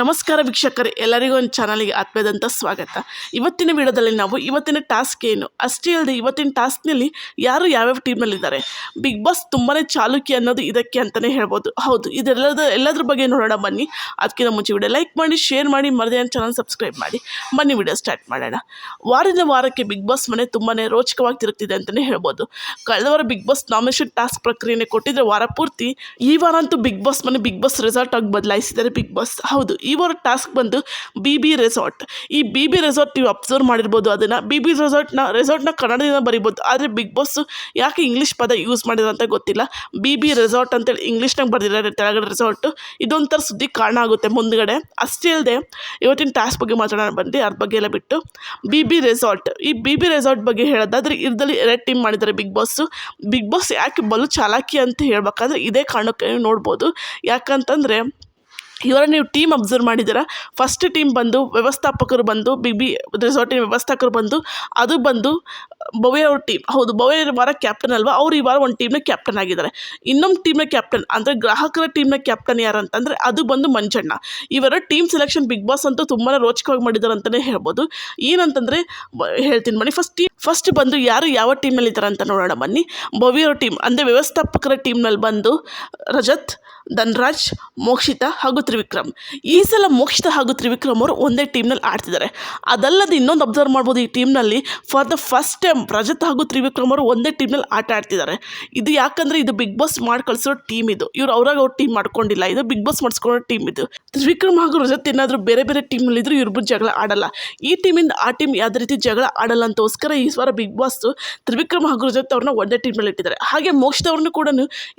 ನಮಸ್ಕಾರ ವೀಕ್ಷಕರೇ, ಎಲ್ಲರಿಗೂ ಒಂದು ಚಾನಲ್ಗೆ ಆತ್ಮೀಯದಂಥ ಸ್ವಾಗತ. ಇವತ್ತಿನ ವಿಡಿಯೋದಲ್ಲಿ ನಾವು ಇವತ್ತಿನ ಟಾಸ್ಕ್ ಏನು? ಅಷ್ಟೇ ಅಲ್ಲದೆ ಇವತ್ತಿನ ಟಾಸ್ಕ್ನಲ್ಲಿ ಯಾರು ಯಾವ್ಯಾವ ಟೀಮಲ್ಲಿದ್ದಾರೆ ಬಿಗ್ ಬಾಸ್ ತುಂಬಾ ಚಾಲುಕ್ಯ ಅನ್ನೋದು ಇದಕ್ಕೆ ಅಂತಲೇ ಹೇಳ್ಬೋದು. ಹೌದು, ಇದೆಲ್ಲದ, ಎಲ್ಲದ್ರ ಬಗ್ಗೆ ನೋಡೋಣ, ಬನ್ನಿ. ಅದಕ್ಕಿಂತ ಮುಂಚೆ ವಿಡಿಯೋ ಲೈಕ್ ಮಾಡಿ, ಶೇರ್ ಮಾಡಿ, ಮರದೇ ಚಾನಲ್ ಸಬ್ಸ್ಕ್ರೈಬ್ ಮಾಡಿ. ಬನ್ನಿ ವಿಡಿಯೋ ಸ್ಟಾರ್ಟ್ ಮಾಡೋಣ. ವಾರದ ವಾರಕ್ಕೆ ಬಿಗ್ ಬಾಸ್ ಮನೆ ತುಂಬಾ ರೋಚಕವಾಗಿ ತಿರುಗ್ತಿದೆ ಅಂತಲೇ ಹೇಳ್ಬೋದು. ಕಳೆದ ವಾರ ಬಿಗ್ ಬಾಸ್ ನಾಮಿನೇಷನ್ ಟಾಸ್ಕ್ ಪ್ರಕ್ರಿಯೆನೇ ಕೊಟ್ಟಿದ್ರೆ ವಾರ ಪೂರ್ತಿ ಈ ವಾರ ಅಂತೂ ಬಿಗ್ ಬಾಸ್ ಮನೆ ಬಿಗ್ ಬಾಸ್ ರೆಸಾರ್ಟ್ ಆಗಿ ಬದಲಾಯಿಸಿದ್ದಾರೆ ಬಿಗ್ ಬಾಸ್. ಹೌದು ಈ ವಾರ ಟಾಸ್ಕ್ ಬಂದು ಬಿ ಬಿ ರೆಸಾರ್ಟ್ ಈ ಬಿ ಬಿ ರೆಸಾರ್ಟ್ ನೀವು ಅಬ್ಸರ್ವ್ ಮಾಡಿರ್ಬೋದು ಅದನ್ನು. ಬಿ ಬಿ ರೆಸಾರ್ಟ್ನ ರೆಸಾರ್ಟ್ನ ಕನ್ನಡದಿಂದ ಬರಿಬೋದು. ಆದರೆ ಬಿಗ್ ಬಾಸ್ ಯಾಕೆ ಇಂಗ್ಲೀಷ್ ಪದ ಯೂಸ್ ಮಾಡಿದ್ರು ಅಂತ ಗೊತ್ತಿಲ್ಲ. ಬಿ ಬಿ ರೆಸಾರ್ಟ್ ಅಂತೇಳಿ ಇಂಗ್ಲೀಷ್ನಾಗ ಬರ್ದಿದ್ದಾರೆ. ತೆಳಗಡೆ ರೆಸಾರ್ಟು ಇದೊಂಥರ ಸುದ್ದಿ ಕಾರಣ ಆಗುತ್ತೆ ಮುಂದ್ಗಡೆ. ಅಷ್ಟೇ ಅಲ್ಲದೆ ಇವತ್ತಿನ ಟಾಸ್ಕ್ ಬಗ್ಗೆ ಮಾತಾಡೋಣ ಬಂದು ಅದ್ರ ಬಗ್ಗೆ ಎಲ್ಲ ಬಿಟ್ಟು. ಬಿ ಬಿ ರೆಸಾರ್ಟ್ ಈ ಬಿ ಬಿ ರೆಸಾರ್ಟ್ ಬಗ್ಗೆ ಹೇಳೋದಾದ್ರೆ ಇದರಲ್ಲಿ ಎರಡು ಟೀಮ್ ಮಾಡಿದ್ದಾರೆ ಬಿಗ್ ಬಾಸ್ಸು ಬಿಗ್ ಬಾಸ್ ಯಾಕೆ ಬಲು ಚಾಲಾಕಿ ಅಂತ ಹೇಳ್ಬೇಕಾದ್ರೆ ಇದೇ ಕಾರಣಕ್ಕೆ ನೋಡ್ಬೋದು. ಯಾಕಂತಂದರೆ ಇವರ ನೀವು ಟೀಮ್ ಅಬ್ಸರ್ವ್ ಮಾಡಿದ್ದೀರಾ? ಫಸ್ಟ್ ಟೀಮ್ ಬಂದು ವ್ಯವಸ್ಥಾಪಕರು ಬಂದು ಬಿಗ್ ಬಿ ರೆಸಾರ್ಟಿನ ವ್ಯವಸ್ಥಾಪಕರು ಬಂದು, ಅದು ಬಂದು ಭವ್ಯ ಅವ್ರ ಟೀಮ್ ಹೌದು, ಭವ್ಯ ವಾರ ಕ್ಯಾಪ್ಟನ್ ಅಲ್ವಾ? ಅವ್ರು ಈ ವಾರ ಒಂದು ಟೀಮ್ನ ಕ್ಯಾಪ್ಟನ್ ಆಗಿದ್ದಾರೆ. ಇನ್ನೊಂದು ಟೀಮ್ನ ಕ್ಯಾಪ್ಟನ್ ಅಂದರೆ ಗ್ರಾಹಕರ ಟೀಮ್ನ ಕ್ಯಾಪ್ಟನ್ ಯಾರು ಅಂತಂದರೆ ಅದು ಬಂದು ಮಂಜಣ್ಣ. ಇವರ ಟೀಮ್ ಸೆಲೆಕ್ಷನ್ ಬಿಗ್ ಬಾಸ್ ಅಂತೂ ತುಂಬಾ ರೋಚಕವಾಗಿ ಮಾಡಿದ್ದಾರೆ ಅಂತಲೇ ಹೇಳ್ಬೋದು. ಏನಂತಂದರೆ ಹೇಳ್ತೀನಿ ಬನ್ನಿ. ಫಸ್ಟ್ ಟೀಮ್ ಫಸ್ಟ್ ಬಂದು ಯಾರು ಯಾವ ಟೀಮ್ನಲ್ಲಿ ಇದ್ದಾರೆ ಅಂತ ನೋಡೋಣ ಬನ್ನಿ. ಭವ್ಯ ಅವ್ರ ಟೀಮ್ ಅಂದರೆ ವ್ಯವಸ್ಥಾಪಕರ ಟೀಮ್ನಲ್ಲಿ ಬಂದು ರಜತ್, ಧನ್ರಾಜ್, ಮೋಕ್ಷಿತಾ ಹಾಗೂ ತ್ರಿವಿಕ್ರಮ್. ಈ ಸಲ ಮೋಕ್ಷಿತ ಹಾಗೂ ತ್ರಿವಿಕ್ರಮ್ ಅವರು ಒಂದೇ ಟೀಮ್ನಲ್ಲಿ ಆಡ್ತಿದ್ದಾರೆ. ಅದಲ್ಲದೆ ಇನ್ನೊಂದು ಅಬ್ಸರ್ವ್ ಮಾಡ್ಬೋದು ಈ ಟೀಮ್ನಲ್ಲಿ for the first time Rajat ಹಾಗೂ ತ್ರಿವಿಕ್ರಮ್ ಅವರು ಒಂದೇ ಟೀಮ್ನಲ್ಲಿ ಆಟ ಆಡ್ತಿದ್ದಾರೆ. ಇದು ಯಾಕಂದರೆ ಇದು ಬಿಗ್ ಬಾಸ್ ಮಾಡಿ ಕಳಿಸಿರೋ ಟೀಮ್ ಇದು. ಇವರು ಅವ್ರಾಗ ಅವ್ರ ಟೀಮ್ ಮಾಡ್ಕೊಂಡಿಲ್ಲ. ಇದು ಬಿಗ್ ಬಾಸ್ ಮಾಡಿಸ್ಕೊಳ್ಳೋ ಟೀಮ್ ಇದು. ತ್ರಿವಿಕ್ರಮ್ ಹಾಗೂ ರಜತ್ ಏನಾದರೂ ಬೇರೆ ಬೇರೆ ಟೀಮ್ನಲ್ಲಿದ್ದರೂ ಇವ್ರ ಇವ್ರಿಬ್ರು ಜಗಳ ಆಡಲ್ಲ. ಈ ಟೀಮಿಂದ ಆ ಟೀಮ್ ಯಾವುದೇ ರೀತಿ ಜಗಳ ಆಡಲ್ಲ ಅಂತೋಸ್ಕರ ಈ ವಾರ ಬಿಗ್ ಬಾಸ್ ತ್ರಿವಿಕ್ರಮ್ ಹಾಗೂ ರಜತ್ ಅವ್ರನ್ನ ಒಂದೇ ಟೀಮ್ನಲ್ಲಿ ಇಟ್ಟಿದ್ದಾರೆ. ಹಾಗೆ ಮೋಕ್ಷಿತ ಅವ್ರನ್ನ ಕೂಡ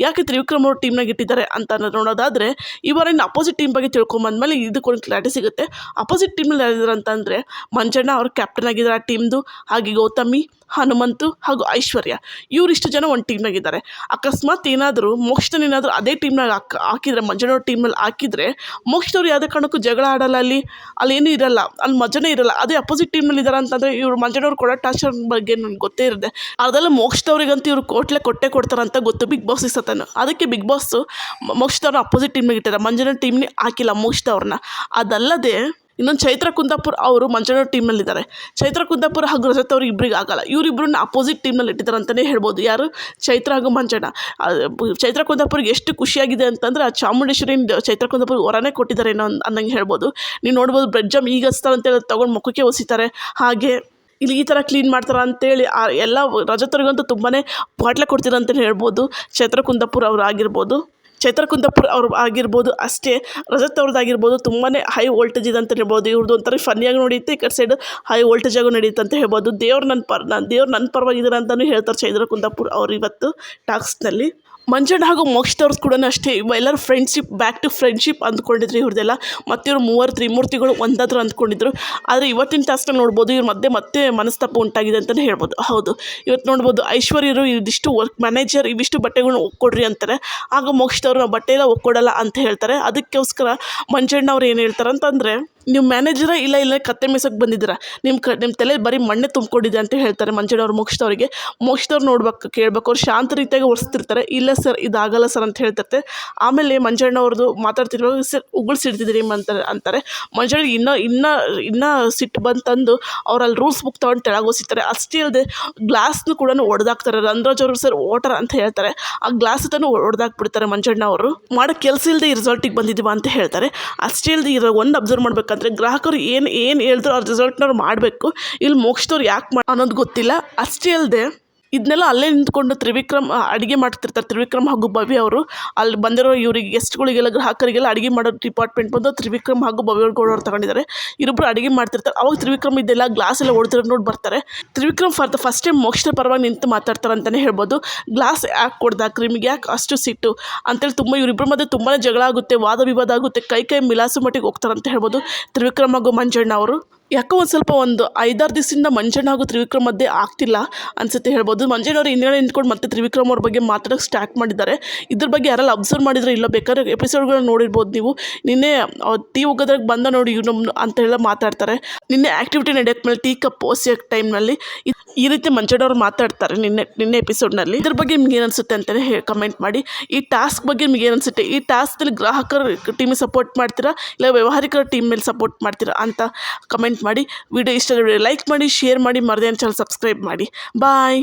ಯಾಕೆ ತ್ರಿವಿಕ್ರಮ್ ಅವ್ರ ಟೀಮ್ನಾಗ ಇಟ್ಟಿದ್ದಾರೆ ಅಂತ ನೋಡೋದಾದರೆ ಈ ಅಪೋಸಿಟ್ ಟೀಮ್ ಬಗ್ಗೆ ತಿಳ್ಕೊಂಬಂದ್ಮೇಲೆ ಇದಕ್ಕೊಂದು ಕ್ಲಾರಿಟಿ ಸಿಗುತ್ತೆ. ಅಪೋಸಿಟ್ ಟೀಮ್ನಲ್ಲಿ ಯಾರಿದ್ದಾರೆ ಅಂತಂದರೆ ಮಂಜಣ್ಣ ಅವ್ರು ಕ್ಯಾಪ್ಟನ್ ಆಗಿದ್ದಾರೆ ಆ ಟೀಮ್ದು ಹಾಗೆ ಗೌತಮಿ. ಹನುಮಂತು ಹಾಗೂ ಐಶ್ವರ್ಯ. ಇವರಿಷ್ಟು ಜನ ಒಂದು ಟೀಮ್ನಾಗಿದ್ದಾರೆ ಅಕಸ್ಮಾತ್ ಏನಾದರೂ ಮೋಕ್ಷನೇನಾದರೂ ಅದೇ ಟೀಮ್ನಾಗ ಹಾಕ್ ಹಾಕಿದರೆ ಮಂಜನವ್ರ ಟೀಮಲ್ಲಿ ಹಾಕಿದರೆ, ಮೋಕ್ಷದವ್ರು ಯಾವುದೇ ಕಾರಣಕ್ಕೂ ಜಗಳ ಆಡಲ್ಲ ಅಲ್ಲಿ. ಅಲ್ಲೇನೂ ಇರಲ್ಲ. ಅಲ್ಲಿ ಮಜನೇ ಇರಲ್ಲ. ಅದೇ ಅಪೋಸಿಟ್ ಟೀಮ್ನಲ್ಲಿ ಇದ್ದಾರೆ ಅಂತಂದರೆ ಇವರು ಮಂಜನವ್ರು ಕೊಡೋ ಟಾರ್ಚರ್ ಬಗ್ಗೆ ನನಗೆ ಗೊತ್ತೇ ಇರುತ್ತೆ. ಅದೆಲ್ಲ ಮೋಕ್ಷದವ್ರಿಗಂತೂ ಇವರು ಕೋಟ್ಲೆ ಕೊಟ್ಟೆ ಕೊಡ್ತಾರಂತ ಗೊತ್ತು. ಬಿಗ್ ಬಾಸ್ ಸತನು ಅದಕ್ಕೆ ಬಿಗ್ ಬಾಸ್ ಮೋಕ್ಷದವ್ರನ್ನ ಅಪೋಸಿಟ್ ಟೀಮ್ನಾಗ ಇಟ್ಟಾರೆ ಮಂಜನ ಟೀಮ್ನೇ ಹಾಕಿಲ್ಲ ಮೋಕ್ಷದವ್ರನ್ನ ಅದಲ್ಲದೆ ಇನ್ನೊಂದು ಚೈತ್ರ ಕುಂದಾಪುರ್ ಅವರು ಮಂಜಣ್ಣ ಟೀಮ್ನಲ್ಲಿದ್ದಾರೆ. ಚೈತ್ರ ಕುಂದಾಪುರ ಹಾಗೂ ರಜತ್ ಅವ್ರು ಇಬ್ಬರಿಗೆ ಆಗಲ್ಲ. ಇವರಿಬ್ಬರನ್ನ ಅಪೋಸಿಟ್ ಟೀಮ್ನಲ್ಲಿ ಇಟ್ಟಿದ್ದಾರೆ ಅಂತಲೇ ಹೇಳ್ಬೋದು. ಯಾರು? ಚೈತ್ರ ಹಾಗೂ ಮಂಜಣ್ಣ ಚೈತ್ರ ಕುಂದಾಪುರ್ಗೆ ಎಷ್ಟು ಖುಷಿಯಾಗಿದೆ ಅಂತಂದ್ರೆ ಆ ಚಾಮುಂಡೇಶ್ವರಿ ಚೈತ್ರ ಕುಂದಾಪುರ ಹೊರನೇ ಕೊಟ್ಟಿದ್ದಾರೆ ಏನೋ ಅನ್- ಅನ್ನಂಗೆ ಹೇಳ್ಬೋದು. ನೀವು ನೋಡ್ಬೋದು ಬ್ರೆಡ್ ಜಾಮ್ ಈಗ ಹಚ್ತಾರೆ ಅಂತೇಳಿ ತೊಗೊಂಡು ಮುಖಕ್ಕೆ ಒಸಿತಾರೆ. ಹಾಗೆ ಇಲ್ಲಿ ಈ ಥರ ಕ್ಲೀನ್ ಮಾಡ್ತಾರೆ ಅಂತೇಳಿ ಆ, ಎಲ್ಲ ರಜತರಿಗಂತೂ ತುಂಬಾ ಬಾಟ್ಲೆ ಕೊಡ್ತೀರ ಅಂತಲೇ ಹೇಳ್ಬೋದು. ಚೈತ್ರ ಕುಂದಾಪುರ ಅವ್ರು ಆಗಿರ್ಬೋದು. ಚೈತ್ರ ಕುಂದಾಪುರ್ ಅವ್ರು ಆಗಿರ್ಬೋದು, ಅಷ್ಟೇ ರಜತ್ ಅವ್ರದ್ದಾಗಿರ್ಬೋದು ತುಂಬಾ ಹೈ ವೋಲ್ಟೇಜ್ ಇದೆ ಅಂತ ಹೇಳ್ಬೋದು. ಇವ್ರದ್ದು ಒಂಥರ ಫನ್ನಿಯಾಗಿ ನಡೆಯುತ್ತೆ ಈ ಕಡೆ ಸೈಡ್ ಹೈ ವೋಲ್ಟೇಜ್ ವೋಲ್ಟೇಜಾಗೂ ನಡೆಯುತ್ತೆ ಅಂತ ಹೇಳ್ಬೋದು. ದೇವ್ರು ನನ್ನ ಪರ ನಾನು ದೇವ್ರು ನನ್ನ ಪರವಾಗಿದ್ದಾರೆ ಅಂತಲೂ ಹೇಳ್ತಾರೆ ಚೈತ್ರ ಕುಂದಾಪುರ್ ಅವ್ರು ಇವತ್ತು ಟಾಕ್ಸ್ನಲ್ಲಿ ಮಂಜಣ್ಣ ಹಾಗೂ ಮೋಕ್ಷದವ್ರದ್ದು ಕೂಡ ಅಷ್ಟೇ. ಎಲ್ಲರೂ ಫ್ರೆಂಡ್ಶಿಪ್ ಬ್ಯಾಕ್ ಟು ಫ್ರೆಂಡ್ಶಿಪ್ ಅಂದ್ಕೊಂಡಿದ್ರು ಇವ್ರದ್ದೆಲ್ಲ. ಮತ್ತೆ ಇವ್ರು ಮೂವರು ತ್ರಿಮೂರ್ತಿಗಳು ಒಂದಾದರೂ ಅಂದ್ಕೊಂಡಿದ್ರು. ಆದರೆ ಇವತ್ತಿನ ಟಾಸ್ಕಲ್ಲಿ ನೋಡ್ಬೋದು, ಇವ್ರ ಮಧ್ಯೆ ಮತ್ತೆ ಮನಸ್ತಾಪ ಉಂಟಾಗಿದೆ ಅಂತಲೇ ಹೇಳ್ಬೋದು. ಹೌದು. ಇವತ್ತು ನೋಡ್ಬೋದು, ಐಶ್ವರ್ಯರು ಇದಿಷ್ಟು ವರ್ಕ್ ಮ್ಯಾನೇಜರ್ ಇವಿಷ್ಟು ಬಟ್ಟೆಗಳನ್ನ ಒಕ್ಕೊಡ್ರಿ ಅಂತಾರೆ. ಆಗ ಮೋಕ್ಷದವ್ರು ನಾವು ಬಟ್ಟೆ ಎಲ್ಲ ಒಕ್ಕೊಡಲ್ಲ ಅಂತ ಹೇಳ್ತಾರೆ. ಅದಕ್ಕೋಸ್ಕರ ಮಂಜಣ್ಣ ಅವ್ರು ಏನು ಹೇಳ್ತಾರೆ ಅಂತಂದರೆ ನೀವು ಮ್ಯಾನೇಜರ ಇಲ್ಲ ಇಲ್ಲ, ಕತ್ತೆ ಮೀಸಕ್ಕೆ ಬಂದಿದ್ದೀರಾ? ನಿಮ್ಮ ಕ ನಿಮ್ಮ ತಲೆ ಬರೀ ಮಣ್ಣೆ ತುಂಬಿಕೊಂಡಿದೆ ಅಂತ ಹೇಳ್ತಾರೆ ಮಂಜಣ್ಣವ್ರು ಮೋಕ್ಷದವ್ರಿಗೆ. ಮೋಕ್ಷದವ್ರು ನೋಡ್ಬೇಕು, ಕೇಳಬೇಕು. ಅವ್ರು ಶಾಂತ ರೀತಿಯಾಗಿ ಒರೆಸ್ತಿರ್ತಾರೆ. ಇಲ್ಲ ಸರ್, ಇದಾಗಲ್ಲ ಸರ್ ಅಂತ ಹೇಳ್ತಿರ್ತಾರೆ ಆಮೇಲೆ ಮಂಜಣ್ಣವ್ರದ್ದು ಮಾತಾಡ್ತಿರುವಾಗ ಸರ್ ಉಗುಳು ಸಿಡ್ತಿದ್ದೀರಿ ಅಂತಾರೆ ಅಂತಾರೆ. ಮಂಜಣ್ಣ ಇನ್ನೂ ಇನ್ನೂ ಇನ್ನೂ ಸಿಟ್ಟು ಬಂತಂದು ಅವ್ರು ರೂಲ್ಸ್ ಬುಕ್ ತೊಗೊಂಡು ಕೆಳಗೆ ಅಷ್ಟೇ ಅಲ್ಲದೆ ಗ್ಲಾಸ್ನು ಕೂಡ ಒಡೆದಾಕ್ತಾರೆ. ರಂಧ್ರಾಜ್ ಅವರು ಸರ್ ವಾಟರ್ ಅಂತ ಹೇಳ್ತಾರೆ. ಆ ಗ್ಲಾಸ್ ತನೂ ಒಡೆದಾಕ್ಬಿಡ್ತಾರೆ ಮಂಜಣ್ಣ ಅವರು ಮಾಡೋ ಕೆಲಸ ಇಲ್ಲದೆ ಈ ರಿಸಲ್ಟಿಗೆ ಬಂದಿದ್ದೀವ ಅಂತ ಹೇಳ್ತಾರೆ. ಅಷ್ಟೇ ಇಲ್ಲದೆ ಇರೋ ಒಂದು ಅಬ್ಸರ್ವ್ ಮಾಡ್ಬೇಕಂದ್ರೆ ಗ್ರಾಹಕರು ಏನು ಏನು ಹೇಳಿದ್ರು ಆ ರಿಸಲ್ಟ್ನವ್ರು ಮಾಡಬೇಕು. ಇಲ್ಲಿ ಮೋಕ್ಷದವ್ರು ಯಾಕೆ ಮಾಡ ಅನ್ನೋದು ಗೊತ್ತಿಲ್ಲ. ಅಷ್ಟೇ ಅಲ್ಲದೆ ಇದನ್ನೆಲ್ಲ ಅಲ್ಲೇ ನಿಂತ್ಕೊಂಡು ತ್ರಿವಿಕ್ರಮ್ ಅಡುಗೆ ಮಾಡ್ತಿರ್ತಾರೆ. ತ್ರಿವಿಕ್ರಮ್ ಹಾಗೂ ಭವ್ಯ ಅವರು. ಅಲ್ಲಿ ಬಂದಿರೋ ಇವರಿಗೆ ಗೆಸ್ಟ್ಗಳಿಗೆಲ್ಲ ಗ್ರಾಹಕರಿಗೆಲ್ಲ ಅಡುಗೆ ಮಾಡೋ ಡಿಪಾರ್ಟ್ಮೆಂಟ್ ಬಂದು ತ್ರಿವಿಕ್ರಮ್ ಹಾಗೂ ಭವ್ಯ ಗೌಡವ್ರು ತಗೊಂಡಿದ್ದಾರೆ. ಇಬ್ಬರು ಅಡುಗೆ ಮಾಡ್ತಿರ್ತಾರೆ. ಅವಾಗ ತ್ರಿವಿಕ್ರಮ್ ಇದೆಲ್ಲ ಗ್ಲಾಸ್ ಎಲ್ಲ ಓಡ್ತಿರೋ ನೋಡಿ ಬರ್ತಾರೆ. Trivikram for the first time ಮೋಕ್ಷದ ಪರವಾಗಿ ನಿಂತು ಮಾತಾಡ್ತಾರೆ ಅಂತಲೇ ಹೇಳ್ಬೋದು. ಗ್ಲಾಸ್ ಯಾಕೆ ಕೊಡ್ದಾಕ್ರಿ ಕ್ರಿಮಿಗೆ ಯಾಕೆ ಅಷ್ಟು ಸಿಟ್ಟು ಅಂತೇಳಿ ತುಂಬ ಇವರಿಬ್ಬರ ಮಧ್ಯೆ ತುಂಬಾ ಜಗಳ ಆಗುತ್ತೆ, ವಾದ ವಿವಾದ ಆಗುತ್ತೆ, ಕೈ ಕೈ ಮಿಲಾಸು ಮಟ್ಟಿಗೆ ಹೋಗ್ತಾರೆ ಅಂತ ಹೇಳ್ಬೋದು ತ್ರಿವಿಕ್ರಮ್ ಹಾಗೂ ಮಂಜಣ್ಣ ಅವರು. ಯಾಕೋ ಒಂದು ಸ್ವಲ್ಪ ಒಂದು ಐದಾರು ದಿವಸದಿಂದ ಮಂಜಣ್ಣ ಹಾಗೂ ತ್ರಿವಿಕ್ರಮ್ ಮಧ್ಯೆ ಆಗ್ತಿಲ್ಲ ಅನ್ಸುತ್ತೆ ಹೇಳ್ಬೋದು. ಮಂಜಣ್ಣವ್ರು ಹಿಂದ್ಗಡೆ ನಿಂತ್ಕೊಂಡು ಮತ್ತೆ ತ್ರಿವಿಕ್ರಮ್ ಅವ್ರ ಬಗ್ಗೆ ಮಾತಾಡೋಕ್ಕೆ ಸ್ಟಾರ್ಟ್ ಮಾಡಿದ್ದಾರೆ. ಇದ್ರ ಬಗ್ಗೆ ಯಾರಲ್ಲ ಅಬ್ಸರ್ವ್ ಮಾಡಿದ್ರೆ ಇಲ್ಲ ಬೇಕಾದ್ರೆ ಎಪಿಸೋಡ್ಗಳನ್ನ ನೋಡಿರ್ಬೋದು ನೀವು. ನಿನ್ನೆ ಟೀ ಹೋಗೋದ್ರಾಗ ಬಂದ ನೋಡಿ ಇವ್ ನಮ್ಮ ಅಂತೆಲ್ಲ ಮಾತಾಡ್ತಾರೆ. ನಿನ್ನೆ ಆ್ಯಕ್ಟಿವಿಟಿ ನಡೆಯೋಕ್ಕೆ ಮೇಲೆ ಟೀ ಕಪ್ ಓಸಿಯೋ ಟೈಮ್ನಲ್ಲಿ ಈ ರೀತಿ ಮಂಜಣ್ಣವ್ರು ಮಾತಾಡ್ತಾರೆ ನಿನ್ನೆ ನಿನ್ನೆ ಎಪಿಸೋಡ್ನಲ್ಲಿ ಇದ್ರ ಬಗ್ಗೆ ನಿಮ್ಗೆ ಏನು ಅನಿಸುತ್ತೆ ಅಂತಲೇ ಹೇಳಿ ಕಮೆಂಟ್ ಮಾಡಿ. ಈ ಟಾಸ್ಕ್ ಬಗ್ಗೆ ನಿಮ್ಗೆ ಏನು ಅನಿಸುತ್ತೆ ಈ ಟಾಸ್ಕ್ದಲ್ಲಿ ಗ್ರಾಹಕರು ಟೀಮಿಗೆ ಸಪೋರ್ಟ್ ಮಾಡ್ತೀರಾ? ಇಲ್ಲ ವ್ಯವಹಾರಿಕರ ಟೀಮ್ ಮೇಲೆ ಸಪೋರ್ಟ್ ಮಾಡ್ತೀರಾ ಅಂತ ಕಮೆಂಟ್ ಮಾಡಿ ವಿಡಿಯೋ ಇಷ್ಟ ಲೈಕ್ ಮಾಡಿ ಶೇರ್ ಮಾಡಿ ಮರದೇ ಚಾನಲ್ ಸಬ್ಸ್ಕ್ರೈಬ್ ಮಾಡಿ. ಬಾಯ್